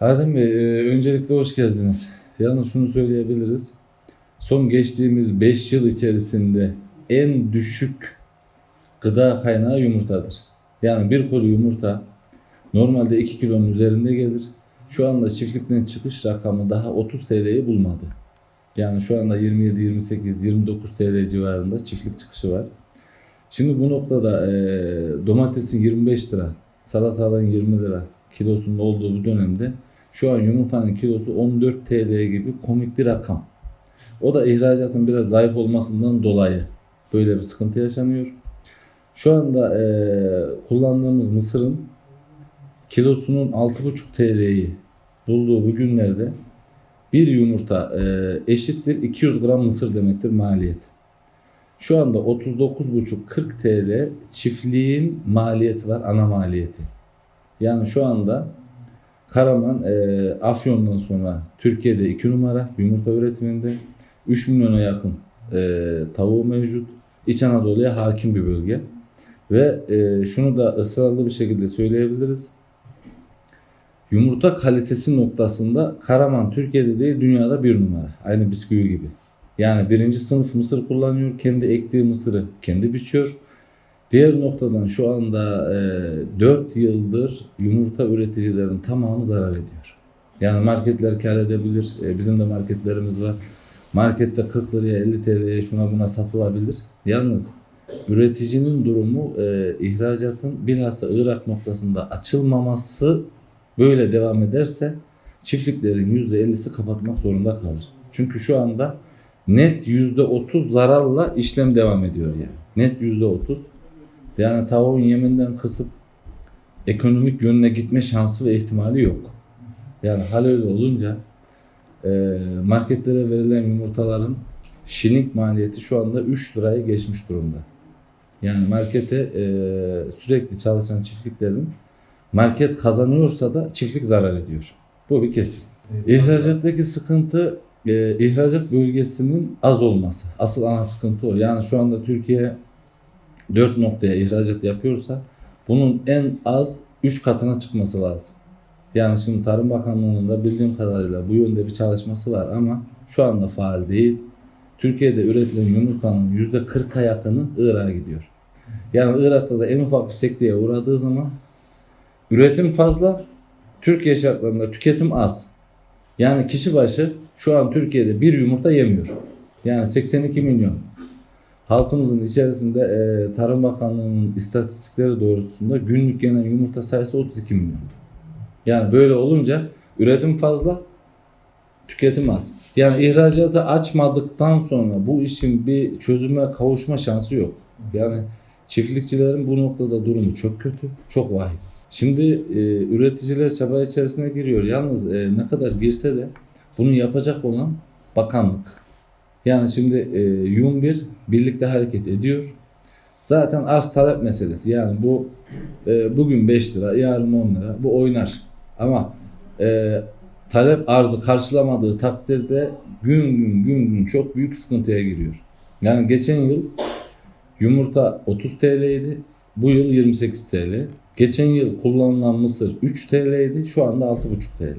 Adem Bey, e, öncelikle hoş geldiniz. Yalnız şunu söyleyebiliriz. Son geçtiğimiz 5 yıl içerisinde en düşük gıda kaynağı yumurtadır. Yani bir kolu yumurta normalde 2 kilonun üzerinde gelir. Şu anda çiftlikten çıkış rakamı daha 30 TL'yi bulmadı. Yani şu anda 27, 28, 29 TL civarında çiftlik çıkışı var. Şimdi bu noktada e, domatesin 25 lira, salatalığın 20 lira kilosunun olduğu bu dönemde şu an yumurtanın kilosu 14 TL gibi komik bir rakam. O da ihracatın biraz zayıf olmasından dolayı böyle bir sıkıntı yaşanıyor. Şu anda e, kullandığımız mısırın kilosunun 6,5 TL'yi bulduğu bu günlerde bir yumurta e, eşittir 200 gram mısır demektir maliyet. Şu anda 39,5-40 TL çiftliğin maliyeti var ana maliyeti. Yani şu anda Karaman e, Afyon'dan sonra Türkiye'de 2 numara yumurta üretiminde 3 milyona yakın e, tavuğu mevcut. İç Anadolu'ya hakim bir bölge. Ve e, şunu da ısrarlı bir şekilde söyleyebiliriz. Yumurta kalitesi noktasında Karaman Türkiye'de değil dünyada bir numara. Aynı bisküvi gibi. Yani birinci sınıf mısır kullanıyor. Kendi ektiği mısırı kendi biçiyor. Diğer noktadan şu anda e, 4 yıldır yumurta üreticilerin tamamı zarar ediyor. Yani marketler kar edebilir. E, bizim de marketlerimiz var. Markette 40 liraya 50 TL'ye şuna buna satılabilir. Yalnız üreticinin durumu e, ihracatın bilhassa Irak noktasında açılmaması böyle devam ederse çiftliklerin %50'si kapatmak zorunda kalır. Çünkü şu anda net %30 zararla işlem devam ediyor yani. Net %30. Yani tavuğun yeminden kısıp ekonomik yönüne gitme şansı ve ihtimali yok. Yani hal öyle olunca e, marketlere verilen yumurtaların şinik maliyeti şu anda 3 lirayı geçmiş durumda. Yani markete e, sürekli çalışan çiftliklerin market kazanıyorsa da çiftlik zarar ediyor. Bu bir kesin. İhracattaki sıkıntı e, ihracat bölgesinin az olması. Asıl ana sıkıntı o. Yani şu anda Türkiye 4 noktaya ihracat yapıyorsa bunun en az 3 katına çıkması lazım. Yani şimdi Tarım Bakanlığı'nın da bildiğim kadarıyla bu yönde bir çalışması var ama şu anda faal değil. Türkiye'de üretilen yumurtanın %40'a yakını Irak'a gidiyor. Yani Irak'ta da en ufak bir sekteye uğradığı zaman üretim fazla, Türkiye şartlarında tüketim az. Yani kişi başı şu an Türkiye'de bir yumurta yemiyor. Yani 82 milyon. Halkımızın içerisinde e, Tarım Bakanlığı'nın istatistikleri doğrultusunda günlük yenen yumurta sayısı 32 milyon. Yani böyle olunca üretim fazla, tüketim az. Yani ihracatı açmadıktan sonra bu işin bir çözüme kavuşma şansı yok. Yani çiftlikçilerin bu noktada durumu çok kötü, çok vahim. Şimdi e, üreticiler çaba içerisine giriyor. Yalnız e, ne kadar girse de bunu yapacak olan bakanlık. Yani şimdi e, Yum 1 birlikte hareket ediyor. Zaten arz talep meselesi. Yani bu e, bugün 5 lira, yarın 10 lira. Bu oynar. Ama e, talep arzı karşılamadığı takdirde gün gün gün gün çok büyük sıkıntıya giriyor. Yani geçen yıl yumurta 30 TL'ydi. Bu yıl 28 TL. Geçen yıl kullanılan mısır 3 TL'ydi. Şu anda 6,5 TL.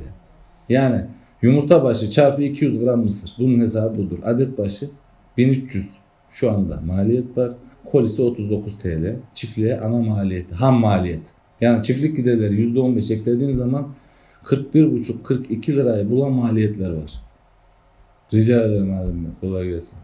Yani yumurta başı çarpı 200 gram mısır. Bunun hesabı budur. Adet başı 1300 şu anda maliyet var. Kolisi 39 TL. Çiftliğe ana maliyeti, ham maliyet. Yani çiftlik giderleri %15 eklediğin zaman 41,5-42 lirayı bulan maliyetler var. Rica ederim abim. Kolay gelsin.